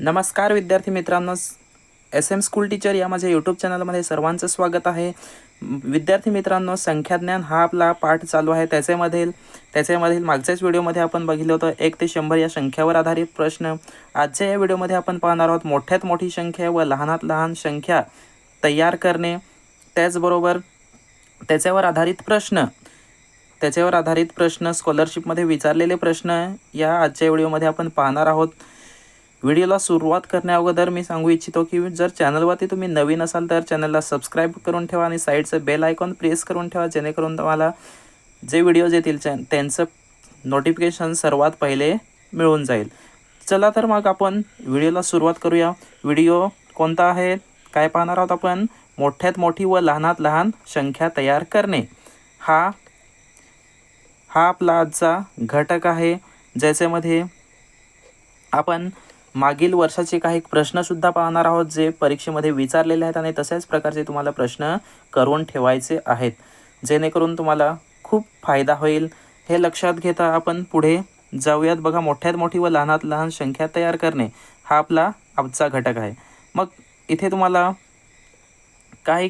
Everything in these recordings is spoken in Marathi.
नमस्कार विद्यार्थी मित्रांनो. एस एम स्कूल टीचर या माझ्या यूट्यूब चॅनलमध्ये सर्वांचं स्वागत आहे. विद्यार्थी मित्रांनो संख्याज्ञान हा आपला पाठ चालू आहे. त्याच्यामधील त्याच्यामधील मागच्याच व्हिडिओमध्ये आपण बघितलं होतं एक ते शंभर या संख्यावर आधारित प्रश्न. आजच्या या व्हिडिओमध्ये आपण पाहणार आहोत मोठ्यात मोठी संख्या व लहानात लहान संख्या तयार करणे. त्याचबरोबर त्याच्यावर आधारित प्रश्न. त्याच्यावर आधारित प्रश्न स्कॉलरशिपमध्ये विचारलेले प्रश्न या आजच्या व्हिडिओमध्ये आपण पाहणार आहोत. व्हिडिओला सुरुवात करण्या अगोदर मी सांगू इच्छितो की जर चॅनलवरती तुम्ही नवीन असाल तर चॅनलला सबस्क्राईब करून ठेवा आणि साईडचं बेल आयकॉन प्रेस करून ठेवा जेणेकरून तुम्हाला जे व्हिडिओज येतील त्यांचं नोटिफिकेशन सर्वात पहिले मिळून जाईल. चला तर मग आपण व्हिडिओला सुरुवात करूया. व्हिडिओ कोणता आहे? काय पाहणार आहोत आपण? मोठ्यात मोठी व लहानात लहान संख्या तयार करणे. हा हा आपला आजचा घटक आहे ज्याच्यामध्ये आपण मागील वर्षाचे काही प्रश्नसुद्धा पाहणार आहोत जे परीक्षेमध्ये विचारलेले आहेत आणि तशाच प्रकारचे तुम्हाला प्रश्न करून ठेवायचे आहेत. जेणेकरून तुम्हाला खूप फायदा होईल. हे लक्षात घेता आपण पुढे जाऊयात. बघा मोठ्यात मोठी व लहानात लहान संख्या तयार करणे हा आपला आजचा घटक आहे. मग इथे तुम्हाला काही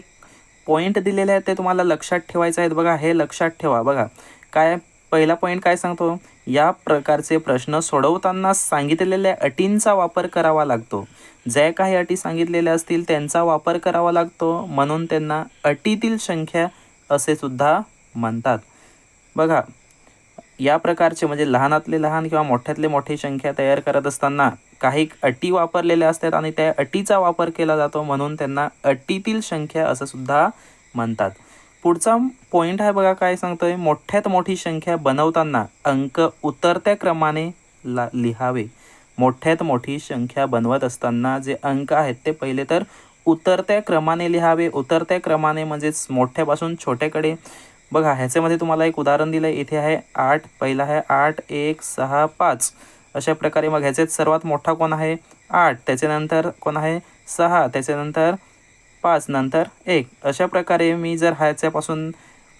पॉईंट दिलेले आहेत ते तुम्हाला लक्षात ठेवायचे आहेत. बघा हे लक्षात ठेवा. बघा काय पहिला पॉईंट काय सांगतो? या प्रकारचे प्रश्न सोडवताना सांगितलेल्या अटींचा वापर करावा लागतो. ज्या काही अटी सांगितलेल्या असतील त्यांचा वापर करावा लागतो. म्हणून त्यांना अटीतील संख्या असे सुद्धा म्हणतात. बघा या प्रकारचे म्हणजे लहानातले लहान किंवा मोठ्यातले मोठी संख्या तयार करत असताना काही अटी वापरलेल्या असतात आणि त्या अटीचा वापर केला जातो. म्हणून त्यांना अटीतील संख्या असं सुद्धा म्हणतात. पुढचा पॉईंट आहे बघा काय सांगतोय. मोठ्यात मोठी संख्या बनवताना अंक उतरत्या क्रमाने ला लिहावे. मोठ्यात मोठी संख्या बनवत असताना जे अंक आहेत ते पहिले तर उतरत्या क्रमाने लिहावे. उतरत्या क्रमाने म्हणजेच मोठ्यापासून छोट्याकडे. बघा ह्याच्यामध्ये तुम्हाला एक उदाहरण दिलं आहे इथे आहे आठ पहिला आहे आठ एक सहा पाच. अशा प्रकारे मग ह्याच्यात सर्वात मोठा कोण आहे? आठ. त्याच्यानंतर कोण आहे? सहा. त्याच्यानंतर पाच नंतर एक. अशा प्रकारे मी जर ह्याच्यापासून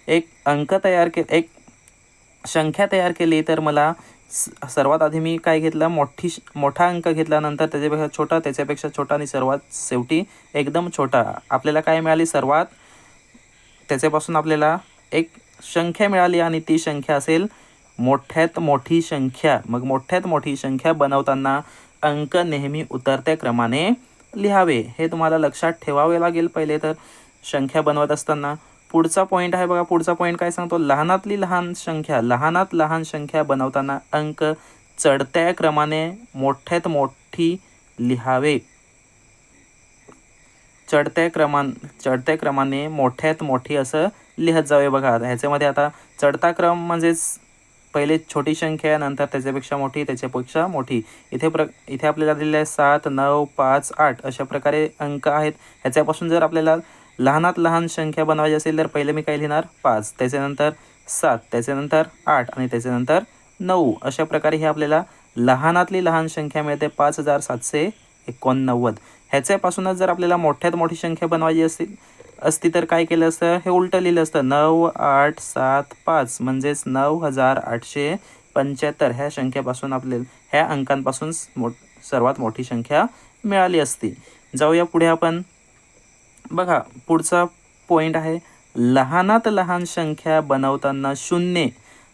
एक अंक तयार के एक संख्या तयार केली तर मला स- सर्वात आधी मी काय घेतलं? मोठी श- मोठा अंक घेतला. नंतर त्याच्यापेक्षा छोटा त्याच्यापेक्षा छोटा आणि सर्वात शेवटी एकदम छोटा. आपल्याला काय मिळाली? सर्वात त्याच्यापासून आपल्याला एक संख्या मिळाली आणि ती संख्या असेल मोठ्यात मोठी संख्या. मग मोठ्यात मोठी संख्या बनवताना अंक नेहमी उतरत्या क्रमाने लिहावे हे तुम्हाला लक्षात ठेवावे लागेल पहिले तर संख्या बनवत असताना. पुढचा पॉईंट आहे बघा पुढचा पॉईंट काय सांगतो? लहानातली लहान संख्या लहानात लहान संख्या बनवताना अंक चढत्या क्रमाने मोठ्यात मोठी लिहावे. चढत्या क्रमान चढत्या क्रमाने मोठ्यात मोठी असं लिहत जावे बघा. ह्याच्यामध्ये आता चढता क्रम म्हणजेच पहिले छोटी संख्या आहे नंतर त्याच्यापेक्षा मोठी त्याच्यापेक्षा मोठी. इथे प्र इथे आपल्याला दिलेलं आहे सात नऊ पाच आठ अशा प्रकारे अंक आहेत. ह्याच्यापासून जर आपल्याला लहानात लहान संख्या बनवायची असेल तर पहिले मी काय लिहिणार? पाच. त्याच्यानंतर सात त्याच्यानंतर आठ आणि त्याच्यानंतर नऊ अशा प्रकारे ही आपल्याला लहानातली लहान संख्या मिळते. पाच हजार सातशे एकोणनव्वद. ह्याच्यापासूनच जर आपल्याला मोठ्यात मोठी संख्या बनवायची असेल असती तर काय केलं असतं? हे उलटं लिहिलं असतं. नऊ आठ सात पाच. म्हणजेच नऊ हजार आठशे पंच्याहत्तर. ह्या संख्येपासून आपल्याला ह्या अंकांपासून मो सर्वात मोठी संख्या मिळाली असती. जाऊया पुढे आपण. बघा पुढचा पॉईंट आहे. लहानात लहान संख्या बनवताना शून्य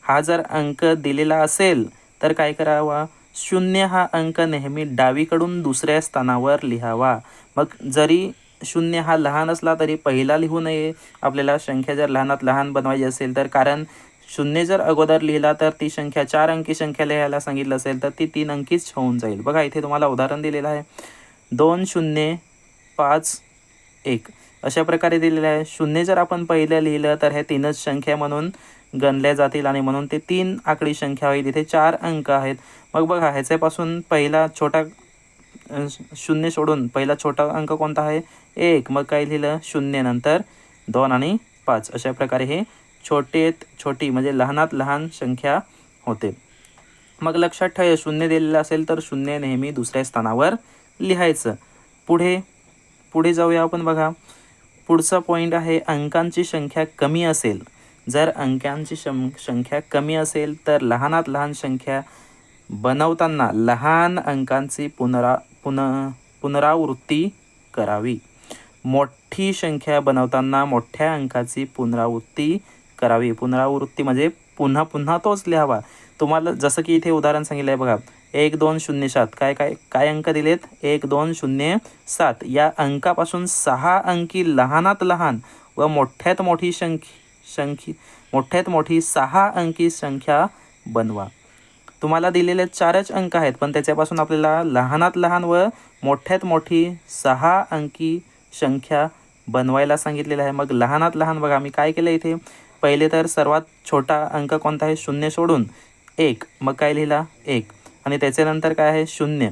हा जर अंक दिलेला असेल तर काय करावा? शून्य हा अंक नेहमी डावीकडून दुसऱ्या स्थानावर लिहावा. मग जरी शून्य हा लहान असला तरी पहिला लिहू नये. आपल्याला संख्या जर लहानात लहान बनवायची असेल तर कारण शून्य जर अगोदर लिहिला तर ती संख्या चार अंकी संख्या लिहायला सांगितलं असेल तर ती तीन अंकीच होऊन जाईल. बघा इथे तुम्हाला उदाहरण दिलेलं आहे. दोन शून्य पाच एक. अशा प्रकारे दिलेलं आहे. शून्य जर आपण पहिलं लिहिलं तर हे तीनच संख्या म्हणून गणल्या जातील आणि म्हणून ते तीन आकडी संख्या होईल. इथे चार अंक आहेत. मग बघा ह्याच्यापासून पहिला छोटा शून्य सोडून. पहिला छोटा अंक कोणता आहे? एक. मग काय लिहिलं? शून्य. नंतर दोन आणि पाच. अशा प्रकारे हे छोटेत छोटी म्हणजे लहानात लहान संख्या होते. मग लक्षात ठेव शून्य दिलेलं असेल तर शून्य नेहमी दुसऱ्या स्थानावर लिहायचं. पुढे पुढे जाऊया आपण बघा. पुढचा पॉईंट आहे अंकांची संख्या कमी असेल. जर अंकांची शं संख्या कमी असेल तर लहानात लहान संख्या बनवताना लहान अंकांची पुनरा पुन पुनरावृत्ती करावी. मोठी संख्या बनवताना मोठ्या अंकाची पुनरावृत्ती करावी. पुनरावृत्ती म्हणजे पुन्हा पुन्हा तोच लिहावा. तुम्हाला जसं की इथे उदाहरण सांगितलं आहे बघा. एक दोन शून्य सात. काय काय काय अंक दिलेत? एक दोन शून्य सात. या अंकापासून सहा अंकी लहानात लहान व मोठ्यात मोठी संख्या संख्या मोठ्यात मोठी सहा अंकी संख्या बनवा. तुम्हाला दिलेले चारच अंक आहेत पण त्याच्यापासून आपल्याला लहानात लहान व मोठ्यात मोठी सहा अंकी संख्या बनवायला सांगितलेलं आहे. मग लहानात लहान बघा मी काय केलं इथे? पहिले तर सर्वात छोटा अंक कोणता आहे? शून्य सोडून एक. मग काय लिहिला? एक. आणि त्याच्यानंतर काय आहे? शून्य.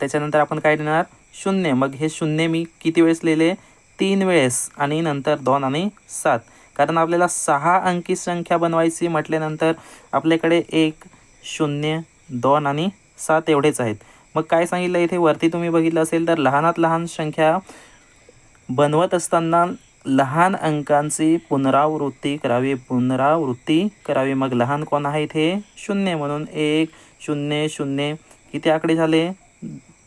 त्याच्यानंतर आपण काय लिहिणार? शून्य. मग हे शून्य मी किती वेळेस लिहिले? तीन वेळेस. आणि नंतर दोन आणि सात. कारण आपल्याला सहा अंकी संख्या बनवायची म्हटल्यानंतर आपल्याकडे एक शून्य दोन आणि सात एवढेच आहेत. मग काय सांगितलं? इथे वरती तुम्ही बघितलं असेल तर लहानात लहान संख्या बनवत असताना लहान अंकांची पुनरावृत्ती करावी. पुनरावृत्ती करावी. मग लहान कोण आहे इथे? शून्य म्हणून एक शून्य शून्य. किती आकडे झाले?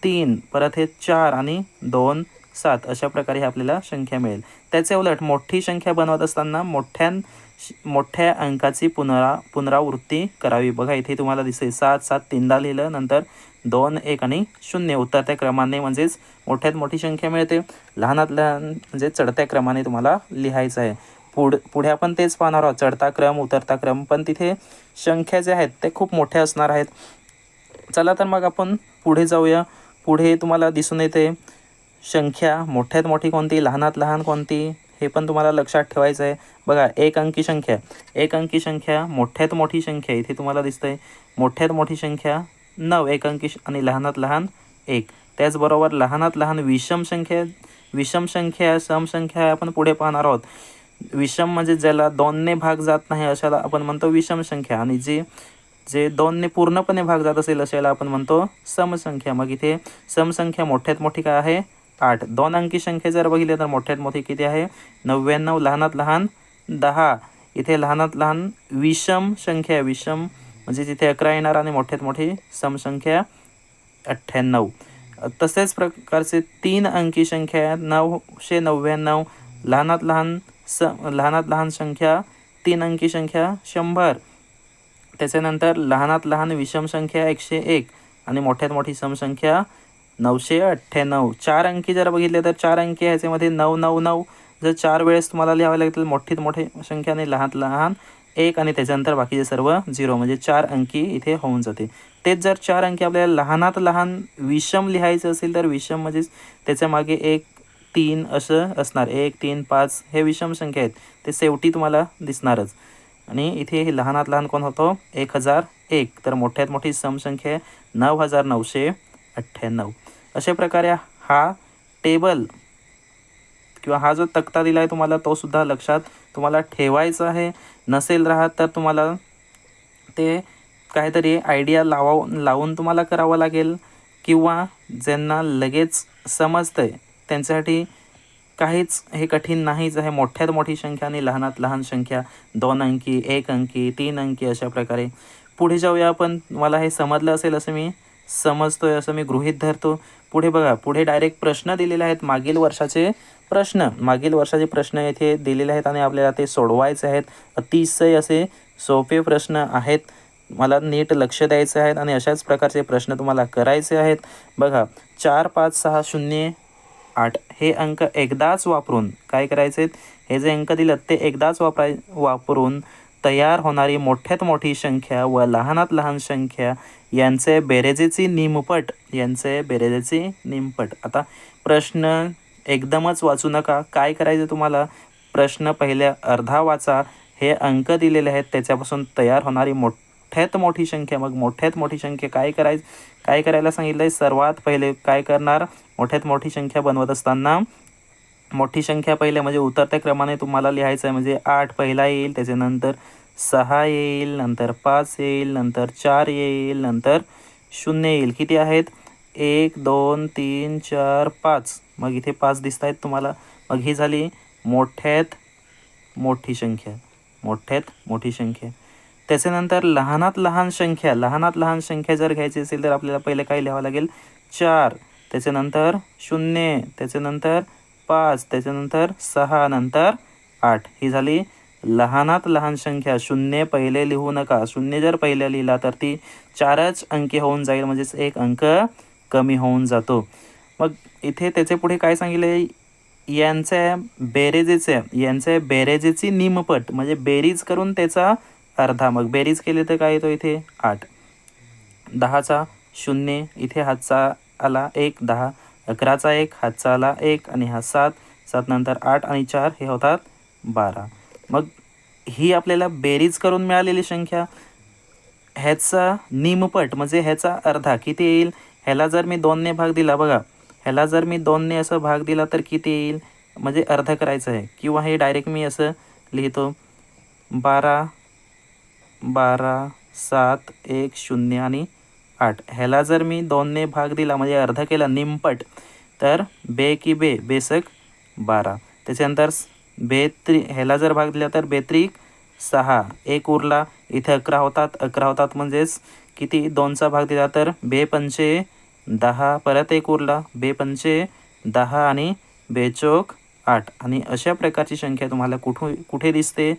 तीन. परत हे चार आणि दोन सात. अशा प्रकारे आपल्याला संख्या मिळेल. त्याचे उलट मोठी संख्या बनवत असताना मोठ्या मोठ्या अंकाची पुनरा पुनरावृत्ती करावी. बघा इथे तुम्हाला दिसेल सात सात तीनदा लिहिलं नंतर दोन एक आणि शून्य. उतरत्या क्रमाने म्हणजेच मोठ्यात मोठी संख्या मिळते. लहानात लहान म्हणजे चढत्या क्रमाने तुम्हाला लिहायचं आहे. पुढ पुढे आपण तेच पाहणार आहोत. चढता क्रम उतरता क्रम पण तिथे संख्या जे आहेत ते खूप मोठ्या असणार आहेत. चला तर मग आपण पुढे जाऊया. पुढे तुम्हाला दिसून येते संख्या. मोठ्यात मोठी कोणती? लहानात लहान कोणती? हे पण तुम्हाला लक्षात ठेवायचं आहे. बघा एक अंकी संख्या एक अंकी संख्या मोठ्यात मोठी संख्या इथे तुम्हाला दिसतंय. मोठ्यात मोठी संख्या नऊ एक अंकी आणि लहानात लहान एक. त्याचबरोबर लहानात लहान विषम संख्या विषम संख्या समसंख्या आपण पुढे पाहणार आहोत. विषम म्हणजे ज्याला दोनने भाग जात नाही अशाला आपण म्हणतो विषम संख्या. आणि जे जे दोनने पूर्णपणे भाग जात असेल अशाला आपण म्हणतो समसंख्या मग इथे समसंख्या मोठ्यात मोठी काय आहे? आठ. दोन अंकी संख्या जर बघितली तर मोठ्यात मोठी किती आहे? नव्याण्णव. लहानात लहान दहा. इथे लहानात लहान विषम संख्या विषम म्हणजे जिथे अकरा येणार आणि मोठ्यात मोठी समसंख्या अठ्ठ्याण्णव. तसेच प्रकारचे तीन अंकी संख्या नऊशे नव्याण्णव. लहानात लहान स लहानात लहान संख्या तीन अंकी संख्या शंभर. त्याच्यानंतर लहानात लहान विषम संख्या एकशे एक आणि मोठ्यात मोठी समसंख्या नऊशे अठ्ठ्याण्णव. चार अंकी जर बघितले तर चार अंकी ह्याच्यामध्ये नऊ नऊ नऊ. जर चार वेळेस तुम्हाला लिहावे लागतील मोठीत मोठी संख्या आणि लहान. लहान एक आणि त्याच्यानंतर बाकीचे सर्व झिरो. म्हणजे चार अंकी इथे होऊन जाते. तेच जर चार अंकी आपल्याला लहानात लहान विषम लिहायचं असेल तर विषम म्हणजेच त्याच्यामागे एक तीन असं असणार. एक तीन पाच हे विषम संख्या आहेत. ते शेवटी तुम्हाला दिसणारच. आणि इथे हे लहानात लहान कोण होतो? एक हजार एक. तर मोठ्यात मोठी समसंख्या आहे नऊ हजार नऊशे अठ्ठ्याण्णव. अशा प्रकारे हा टेबल किंवा हा जो तक्ता दिला आहे तुम्हाला तो सुद्धा लक्षात तुम्हाला ठेवायचा आहे. नसेल राहत तर तुम्हाला ते काहीतरी आयडिया लावा लावून तुम्हाला करावं लागेल किंवा ज्यांना लगेच समजतं आहे त्यांच्यासाठी काहीच हे कठीण नाहीच आहे. मोठ्यात मोठी संख्या आणि लहानात लहान संख्या दोन अंकी एक अंकी तीन अंकी अशा प्रकारे. पुढे जाऊया आपण. मला हे समजलं असेल असं मी समजतोय असं मी गृहित धरतो. पुढे बघा पुढे डायरेक्ट प्रश्न दिलेले आहेत. मागील वर्षाचे प्रश्न मागील वर्षाचे प्रश्न येथे दिलेले आहेत आणि आपल्याला ते सोडवायचे आहेत. अतिशय असे सोपे प्रश्न आहेत. मला नीट लक्ष द्यायचे आहेत आणि अशाच प्रकारचे प्रश्न तुम्हाला करायचे आहेत. बघा चार पाच सहा शून्य आठ हे अंक एकदाच वापरून काय करायचे हे जे अंक दिलं ते एकदाच वापराय वापरून तयार होणारी मोठ्यात मोठी संख्या व लहानात लहान संख्या यांचे बेरेजेची निमपट यांचे बेरेजेची निमपट. आता प्रश्न एकदमच वाचू नका. काय करायचं तुम्हाला? प्रश्न पहिल्या अर्धा वाचा. हे अंक दिलेले आहेत. त्याच्यापासून तयार होणारी मोठ्यात मोठी संख्या. मग मोठ्यात मोठी संख्या काय करायचं? काय करायला सांगितलं आहे सर्वात पहिले काय करणार? मोठ्यात मोठी संख्या बनवत असताना मोठी संख्या पहिले म्हणजे उतरत्या क्रमाने तुम्हाला लिहायचं आहे. म्हणजे आठ पहिला येईल त्याच्यानंतर सहा येईल नंतर पाच येईल नंतर चार येईल नंतर शून्य येईल. किती आहेत? एक दोन तीन चार पाच. मग इथे पाच दिसत आहेत तुम्हाला. मग ही झाली मोठ्यात मोठी संख्या. मोठ्यात मोठी संख्या. त्याच्यानंतर लहानात लहान संख्या. लहानात लहान संख्या जर घ्यायची असेल तर आपल्याला पहिले काय लिहावं लागेल? चार. त्याच्यानंतर शून्य. त्याच्यानंतर पाच त्याच्यानंतर सहा नंतर आठ. ही झाली लहानात लहान संख्या. शून्य पहिले लिहू नका. शून्य जर पहिले लिहिला तर ती चारच अंकी होऊन जाईल म्हणजेच एक अंक कमी होऊन जातो. मग इथे त्याचे पुढे काय सांगितले? यांच्या बेरेजेचे यांच्या बेरेजेची निमपट म्हणजे बेरीज करून त्याचा अर्धा. मग बेरीज केली तर काय येतो इथे? आठ. दहाचा शून्य इथे हातचा आला एक दहा. अकराचा एक हातचाला एक आणि हा सात. सात नंतर आठ आणि चार हे होतात बारा. मग ही आपल्याला बेरीज करून मिळालेली संख्या. ह्याचा निमपट म्हणजे ह्याचा अर्धा किती येईल? ह्याला जर मी दोनने भाग दिला बघा. ह्याला जर मी दोनने असं भाग दिला तर किती येईल? म्हणजे अर्धा करायचं आहे. किंवा हे डायरेक्ट मी असं लिहितो. बारा बारा सात एक शून्य आणि आठ. ह्याला जर मी दोनने भाग दिला म्हणजे अर्धा केला निमपट तर बे की बे बेसक बारा. त्याच्यानंतर बेत्री ह्याला जर भाग दिला तर बेत्रिक सहा. एक उरला इथे अकरा होतात. अकरा होतात म्हणजेच किती? दोनचा भाग दिला तर बे पंचे दहा. परत एक उरला बे पंचे दहा आणि बेचोक आठ. आणि अशा प्रकारची संख्या तुम्हाला कुठू कुठे दिसते?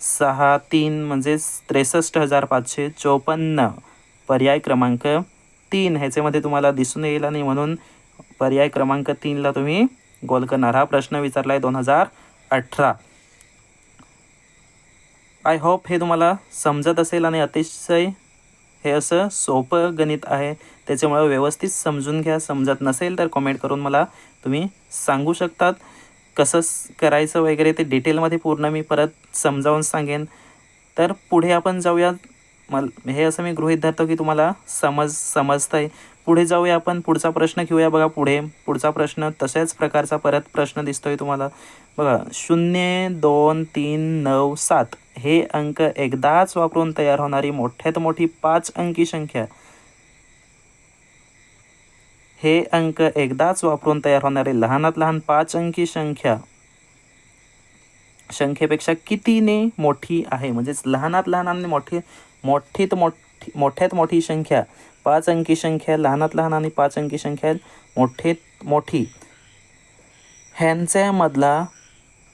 सहा तीन म्हणजेच त्रेसष्ट हजार पाचशे चोपन्न. पर्याय क्रमांक तीन ह्याच्यामध्ये तुम्हाला दिसून येईल आणि म्हणून पर्याय क्रमांक तीनला तुम्ही गोल करणार. हा प्रश्न विचारला आहे दोन हजार अठरा. आय होप हे तुम्हाला समजत असेल आणि अतिशय हे असं सोपं गणित आहे. त्याच्यामुळं व्यवस्थित समजून घ्या. समजत नसेल तर कमेंट करून मला तुम्ही सांगू शकतात. कसं करायचं वगैरे ते डिटेलमध्ये पूर्ण मी परत समजावून सांगेन. तर पुढे आपण जाऊया मल हे असं मी गृहीत धरतो की तुम्हाला समज समजतं आहे पुढे जाऊया आपण पुढचा प्रश्न घेऊया. बघा पुढे पुढचा प्रश्न तशाच प्रकारचा परत प्रश्न दिसतोय तुम्हाला. बघा शून्य दोन तीन नऊ सात. हे अंक एकदाच वापरून तयार होणारी मोठ्यात मोठी पाच अंकी संख्या. हे अंक एकदाच वापरून तयार होणारे लहानात लहान पाच अंकी संख्या. संख्येपेक्षा कितीने मोठी आहे? म्हणजेच लहानात लहान आणि मोठी मोठीत मोठी मोठ्यात मोठी संख्या पाच अंकी संख्या लहानात लहान आणि पाच अंकी संख्या मोठीत मोठी. ह्यांच्यामधला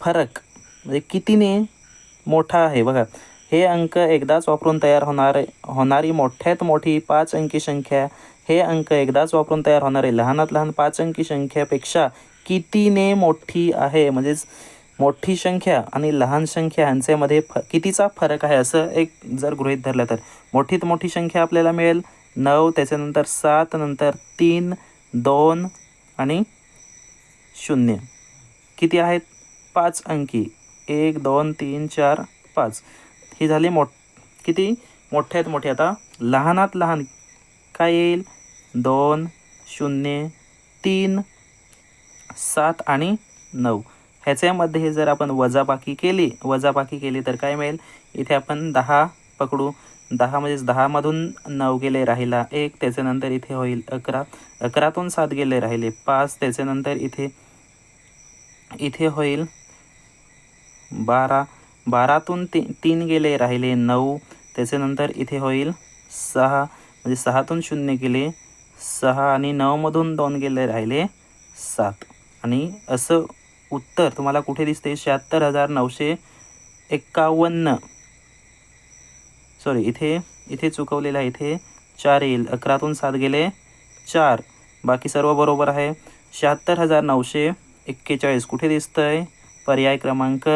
फरक म्हणजे कितीने मोठा आहे? बघा हे अंक एकदाच वापरून तयार होणारे होणारी मोठ्यात मोठी पाच अंकी संख्या हे अंक एकदाच वापरून तयार होणारे लहानात लहान पाच अंकी संख्यापेक्षा कितीने मोठी आहे? म्हणजेच मोठी संख्या आणि लहान संख्या यांच्यामध्ये फ कितीचा फरक आहे असं एक जर गृहीत धरलं तर? मोठीत मोठी संख्या आपल्याला मिळेल. नऊ त्याच्यानंतर सात नंतर तीन दोन आणि शून्य. किती आहेत? पाच अंकी. एक दोन तीन चार पाच. ही झाली मोठ किती? मोठ्यात मोठी. आता लहानात लहान काय येईल? दोन शून्य तीन सात आणि नऊ. ह्याच्यामध्ये जर आपण वजाबाकी केली वजाबाकी केली तर काय मिळेल? इथे आपण दहा पकडू. दहा म्हणजेच दहामधून नऊ गेले राहिला एक त्याच्यानंतर इथे होईल अकरा. अकरातून सात गेले राहिले पाच त्याच्यानंतर इथे इथे होईल बारा. बारातून ती तीन गेले राहिले नऊ त्याच्यानंतर इथे होईल सहा. म्हणजे सहातून शून्य गेले सहा आणि नऊमधून दोन गेले राहिले सात. आणि असं उत्तर तुम्हाला कुठे दिसते? शहात्तर हजार नऊशे एक्कावन्न सॉरी इथे इथे चुकवलेलं आहे. इथे चार येईल. अकरातून सात गेले चार. बाकी सर्व बरोबर आहे. शहात्तर हजार नऊशे एक्केचाळीस. कुठे दिसतंय? पर्याय क्रमांक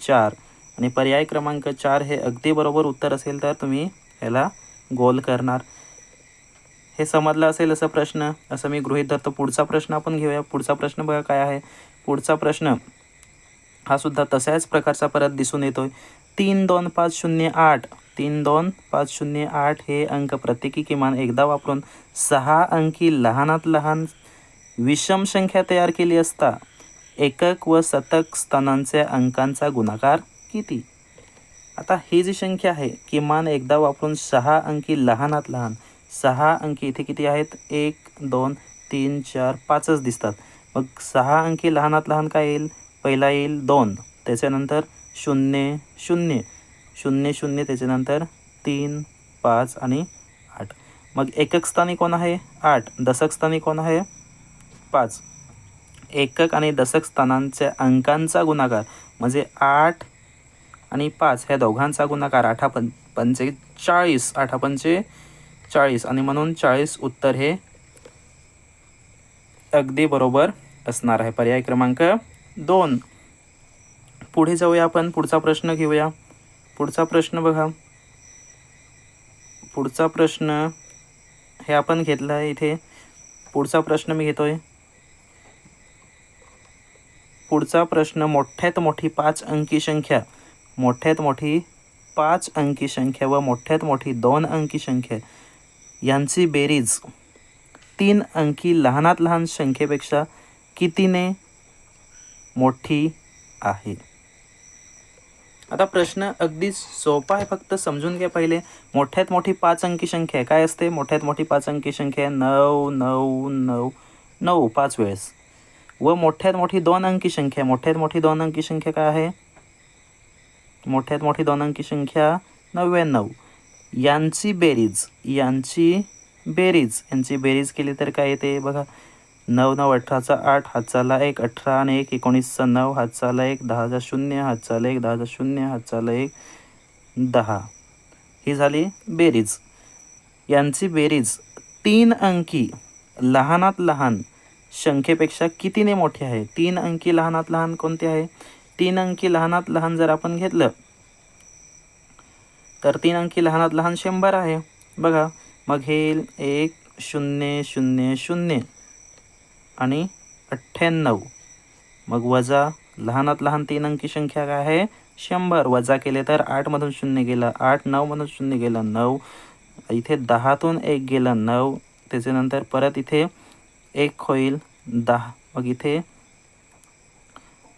चार. आणि पर्याय क्रमांक चार हे अगदी बरोबर उत्तर असेल तर तुम्ही ह्याला गोल करणार. हे समजलं असेल असं प्रश्न? असं मी गृहीत धरतो. पुढचा प्रश्न आपण घेऊया. पुढचा प्रश्न बघा काय आहे. पुढचा प्रश्न. हा सुद्धा तशाच प्रकारचा परत दिसून येतोय. तीन दोन पाच शून्य आठ. तीन दोन पाच शून्य आठ हे अंक प्रत्येकी किमान एकदा वापरून सहा अंकी लहानात लहान विषम संख्या तयार केली असता एकक व शतक स्थानांच्या अंकांचा गुणाकार किती? आता ही जी संख्या आहे किमान एकदा वापरून सहा अंकी लहानात लहान सहा अंकी इथे किती आहेत? एक दोन तीन चार पाचच दिसतात. मग सहा अंकी लहानात लहान काय येईल? पहिला येईल दोन. त्याच्यानंतर शून्य शून्य. शून्य शून्य त्याच्यानंतर तीन पाच आणि आठ. मग एकक स्थानी कोण आहे? आठ. दशक स्थानी कोण आहे? पाच. एकक आणि दशक स्थानांच्या अंकांचा गुणाकार म्हणजे आठ आणि पाच ह्या दोघांचा गुणाकार आठा पं पंचे चाळीस आठा पंचे चाळीस आणि म्हणून चाळीस उत्तर हे अगदी बरोबर असणार आहे. पर्याय क्रमांक दोन. पुढे जाऊया आपण. पुढचा प्रश्न घेऊया. पुढचा प्रश्न बघा. पुढचा प्रश्न हे आपण घेतला आहे इथे. पुढचा प्रश्न मी घेतोय. पुढचा प्रश्न मोठ्यात मोठी पाच अंकी संख्या. मोठ्यात मोठी पाच अंकी संख्या व मोठ्यात मोठी दोन अंकी संख्या. यांची बेरीज तीन अंकी लहानात लहान संख्येपेक्षा कितीने मोठी आहे? आता प्रश्न अगदी सोपा आहे फक्त समजून घ्या पहिले. मोठ्यात मोठी पाच अंकी संख्या आहे. काय असते? मोठ्यात मोठी पाच अंकी संख्या आहे. नऊ नऊ नऊ नऊ पाच वेळेस. व मोठ्यात मोठी दोन अंकी संख्या मोठ्यात मोठी दोन अंकी संख्या काय आहे? मोठ्यात मोठी दोन अंकी संख्या नव्याण्णव. यांची बेरीज यांची बेरीज. यांची बेरीज केली तर काय येते? बघा. नऊ नऊ अठराचा आठ हातचाला एक अठरा आणि एक एकोणीसचा नऊ हातचाला एक दहाचा शून्य हातचाला एक दहाचा शून्य हातचाला एक दहा. ही झाली बेरीज. यांची बेरीज तीन अंकी लहानात लहान संख्येपेक्षा कितीने मोठी आहे? तीन अंकी लहानात लहान कोणते आहे? तीन अंकी लहानात लहान जर आपण घेतलं तर तीन अंकी लहानात लहान शंभर आहे. बघा मग हे एक शून्य शून्य शून्य. आणि अठ्ठ्याण्णव. मग वजा लहानात लहान तीन अंकी संख्या काय आहे? शंभर. वजा केले तर आठमधून शून्य गेलं आठ नऊमधून शून्य गेलं नऊ. इथे दहातून एक गेलं नऊ. त्याच्यानंतर परत इथे एक होईल दहा. मग इथे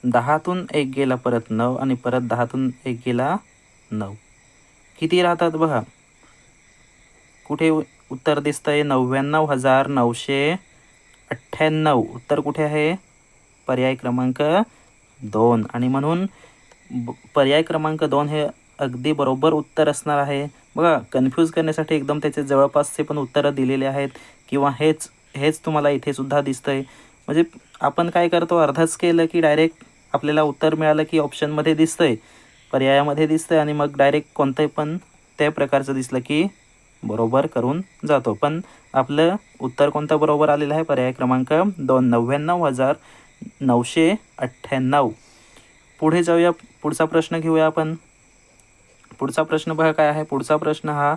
दहातून एक गेला परत नऊ आणि परत दहातून एक गेला नऊ. किती राहतात बघा? कुठे उत्तर दिसतंय? नव्याण्णव हजार नऊशे अठ्ठ्याण्णव. उत्तर कुठे आहे? पर्याय क्रमांक दोन. आणि म्हणून ब- पर्याय क्रमांक दोन हे अगदी बरोबर उत्तर असणार आहे. बघा कन्फ्यूज करण्यासाठी एकदम त्याचे जवळपासचे पण उत्तरं दिलेले आहेत. किंवा हेच हेच तुम्हाला इथेसुद्धा दिसतं आहे म्हणजे आपण काय करतो अर्धच केलं की डायरेक्ट आपल्याला उत्तर मिळालं की ऑप्शनमध्ये दिसतं आहे पर्यायामध्ये दिसतं आहे आणि मग डायरेक्ट कोणतंही पण त्या प्रकारचं दिसलं की बरोबर करून जातो. पण आपलं उत्तर कोणतं बरोबर आलेलं आहे? पर्याय क्रमांक दोन नव्याण्णव हजार नऊशे अठ्ठ्याण्णव. पुढे जाऊया. पुढचा प्रश्न घेऊया आपण. पुढचा प्रश्न बघा काय आहे? पुढचा प्रश्न हा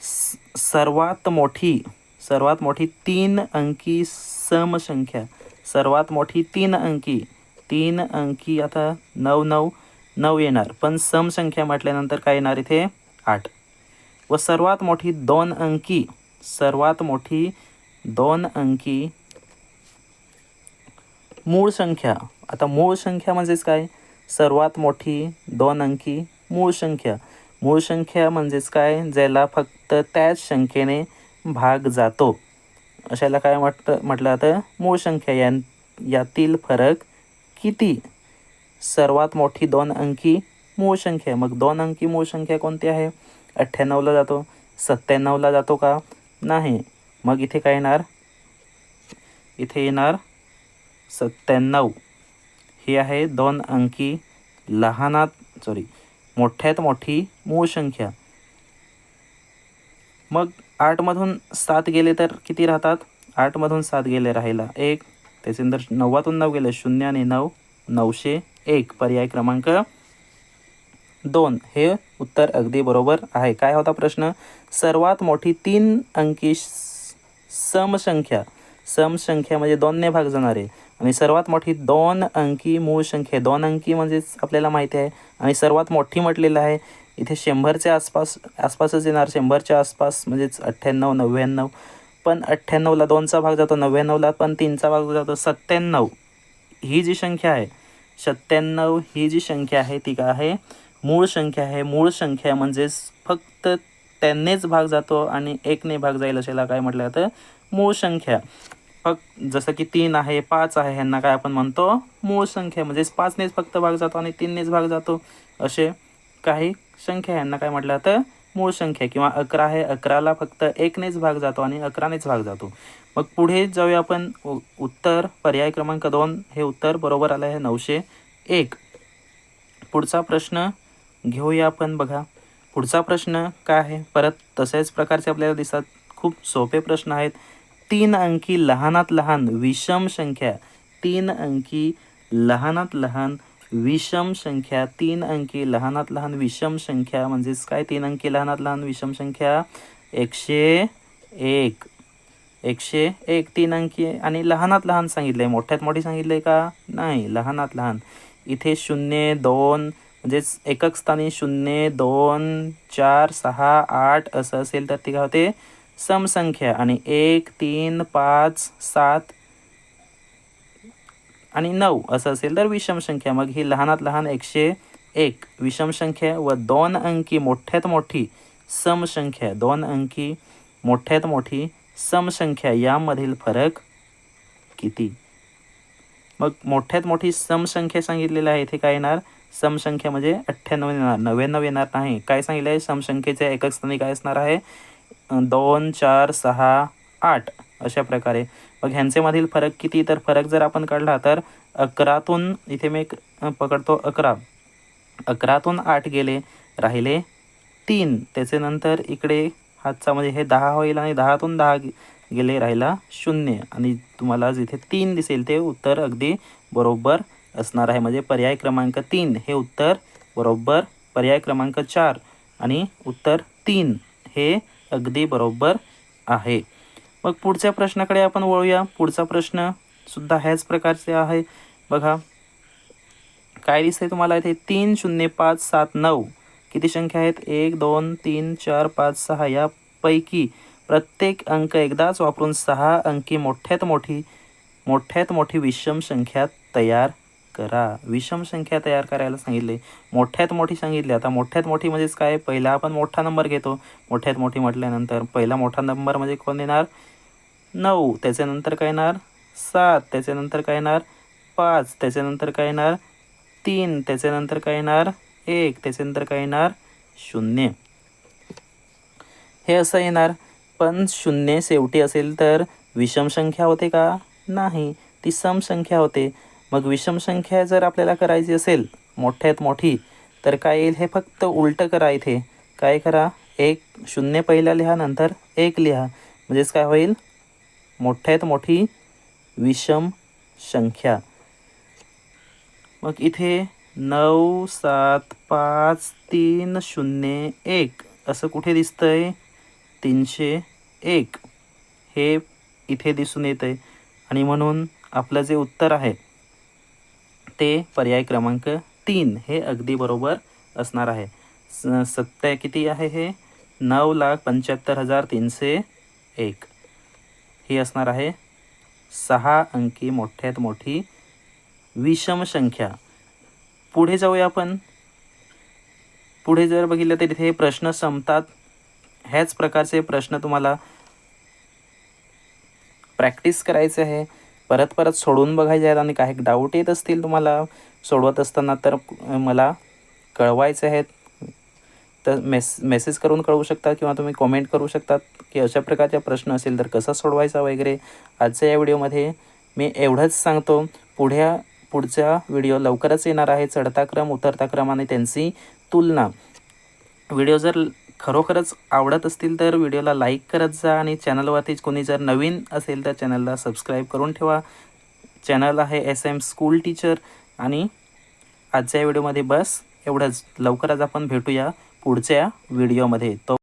स- सर्वात मोठी सर्वात मोठी तीन अंकी समसंख्या. सर्वात मोठी तीन अंकी. तीन अंकी आता नऊ नऊ नऊ येणार. पण समसंख्या म्हटल्यानंतर काय येणार इथे? आठ. व सर्वात मोठी दोन अंकी सर्वात मोठी दोन अंकी. मूळ संख्या. आता मूळ संख्या म्हणजेच काय? सर्वात मोठी दोन अंकी मूळ संख्या. मूळ संख्या म्हणजेच काय? ज्याला फक्त त्याच संख्येने भाग जातो. अशाला काय म्हटलं म्हटलं जातं? मूळ संख्या. या यातील फरक किती? सर्वात मोठी दोन अंकी मूळ संख्या. मग दोन अंकी मूळ संख्या कोणती आहे? अठ्ठ्याण्णवला जातो. सत्त्याण्णवला जातो का? नाही. मग इथे काय येणार? इथे येणार सत्त्याण्णव. हे आहे दोन अंकी लहानात सॉरी मोठ्यात मोठी मूळ संख्या. मग आठमधून सात गेले तर किती राहतात? आठमधून सात गेले राहिला एक. त्याच्यानंतर नव्वातून नऊ गेले शून्य आणि नऊ. नऊशे एक. पर्याय क्रमांक दोन. हे उत्तर अगदी बरोबर आहे. काय होता प्रश्न? सर्वात मोठी तीन अंकी समसंख्या. समसंख्या म्हणजे दोनने भाग जाणारे. आणि सर्वात मोठी दोन अंकी मूळ संख्या. दोन अंकी म्हणजेच आपल्याला माहिती आहे. आणि सर्वात मोठी म्हटलेलं आहे इथे शंभरच्या आसपास आसपासच येणार. शंभरच्या आसपास म्हणजेच अठ्ठ्याण्णव नव्याण्णव. पण अठ्ठ्याण्णवला दोनचा भाग जातो नव्याण्णवला पण तीनचा भाग जातो. सत्त्याण्णव ही जी संख्या आहे सत्त्याण्णव ही जी संख्या आहे ती काय आहे? मूळ संख्या आहे. मूळ संख्या म्हणजेच फक्त त्यांनीच भाग जातो आणि एकने भाग जाईल अशाला काय म्हटलं जातं? मूळ संख्या. फक्त जसं की तीन आहे पाच आहे ह्यांना काय आपण म्हणतो? मूळ संख्या. म्हणजेच पाचनेच फक्त भाग जातो आणि तीननेच भाग जातो. असे काही संख्या ह्यांना काय म्हटलं जातं? मूळ संख्या. किंवा अकरा आहे अकराला फक्त एकनेच भाग जातो आणि अकरानेच भाग जातो. मग पुढे जाऊया आपण. उ- उत्तर. पर्याय क्रमांक दोन. हे उत्तर बरोबर आलं आहे नऊशे एक. पुढचा प्रश्न. घेऊया आपण बघा. पुढचा प्रश्न काय आहे? परत तसेच प्रकारचे आपल्याला दिसतात. खूप सोपे प्रश्न आहेत. तीन अंकी लहानात लहान विषम संख्या. तीन अंकी लहानात लहान विषम संख्या. तीन अंकी लहानात लहान विषम संख्या म्हणजेच काय? तीन अंकी लहानात लहान विषम संख्या. एकशे एक. एकशे एक. तीन अंकी आणि लहानात लहान सांगितले मोठ्यात मोठी सांगितले का? नाही. लहानात लहान. इथे शून्य दोन म्हणजेच एकक स्थानी शून्य दोन चार सहा आठ असं असेल तर ती काय होते? समसंख्या. आणि एक तीन पाच सात आणि नऊ असं असेल तर विषम संख्या. मग ही लहानात लहान एकशे एक. विषम संख्या व दोन अंकी मोठ्यात मोठी समसंख्या. दोन अंकी मोठ्यात मोठी समसंख्या. यामधील फरक किती? मग मोठ्यात मोठी समसंख्या सांगितलेली आहे इथे काय येणार? समसंख्या म्हणजे अठ्ठ्याण्णव येणार नव्याण्णव येणार नाही. काय सांगितलं आहे समसंख्येच्या एकक स्थानी काय असणार आहे? दोन चार सहा आठ अशा प्रकारे. मग ह्यांचेमधील फरक किती? तर फरक जर आपण काढला तर अकरातून इथे मी एक पकडतो अकरा. अकरातून आठ गेले राहिले तीन. त्याच्यानंतर इकडे हातचा म्हणजे हे दहा होईल आणि दहातून दहा गेले राहिला शून्य. आणि तुम्हाला जिथे तीन दिसेल ते उत्तर अगदी बरोबर असणार आहे. म्हणजे पर्याय क्रमांक तीन. हे उत्तर बरोबर पर्याय क्रमांक चार आणि उत्तर तीन हे अगदी बरोबर आहे. मग पुढच्या प्रश्नाकडे आपण वळूया. पुढचा प्रश्न सुद्धा ह्याच प्रकारचे आहे. बघा काय दिसतंय तुम्हाला इथे? तीन शून्य पाच सात नऊ. किती संख्या आहेत? एक दोन तीन चार पाच सहा यापैकी प्रत्येक अंक एकदाच वापरून सहा अंकी मोठ्यात मोठी मोठ्यात मोठी विषम संख्या तयार करा. विषम संख्या तयार करायला सांगितले. मोठ्यात मोठी सांगितली. आता मोठ्यात मोठी म्हणजेच काय? पहिला आपण मोठा नंबर घेतो. मोठ्यात मोठी म्हटल्यानंतर पहिला मोठा नंबर म्हणजे कोण येणार? नऊ. त्याच्यानंतर काय येणार? सात. त्याच्यानंतर काय येणार? पाच. त्याच्यानंतर काय येणार? तीन. त्याच्यानंतर काय येणार? एक. त्याच्यानंतर काय येणार? शून्य. हे असं येणार. पण शून्य शेवटी असेल तर विषम संख्या होते का? नाही. ती समसंख्या होते. मग विषम संख्या जर आपल्याला करायची असेल मोठ्यात मोठी तर काय येईल? हे फक्त उलटं करा इथे. काय करा? एक शून्य पहिला लिहा नंतर एक लिहा. म्हणजेच काय होईल? मोठ्यात मोठी विषम संख्या. मग इथे नऊ सात पाच तीन शून्य एक. असं कुठे दिसतं आहे तीनशे एक. हे इथे दिसून येतं आहे आणि म्हणून आपलं जे उत्तर आहे ते पर्याय क्रमांक तीन हे अगदी बरोबर असणार आहे. स सत्य किती आहे हे? नऊ लाख पंच्याहत्तर हजार तीनशे एक. ही असणार आहे सहा अंकी मोठ्यात मोठी विषम संख्या. पुढे जाऊया आपण. पुढे जर बघितलं तर इथे प्रश्न संपतात. ह्याच प्रकारचे प्रश्न तुम्हाला प्रॅक्टिस करायचे आहे. परत परत सोडवून बघायचे आहेत आणि काही डाऊट येत असतील तुम्हाला सोडवत असताना तर मला कळवायचे आहेत. तर मेस मेसेज करून कळवू शकता किंवा तुम्ही कॉमेंट करू शकतात की अशा प्रकारचा प्रश्न असेल तर कसा सोडवायचा वगैरे. आजच्या या व्हिडिओमध्ये मी एवढंच सांगतो. पुढ्या पुढचा व्हिडिओ लवकरच येणार आहे. चढता क्रम उतरता क्रम आणि त्यांची तुलना. व्हिडिओ जर खरोखरच आवडत असतील तर व्हिडिओला लाईक करत जा आणि चॅनलवरतीच कोणी जर नवीन असेल तर चॅनलला सबस्क्राईब करून ठेवा. चॅनल आहे एस एम स्कूल टीचर आणि आजच्या व्हिडिओमध्ये बस एवढंच. लवकरच आपण भेटूया पुढच्या व्हिडिओमध्ये. तो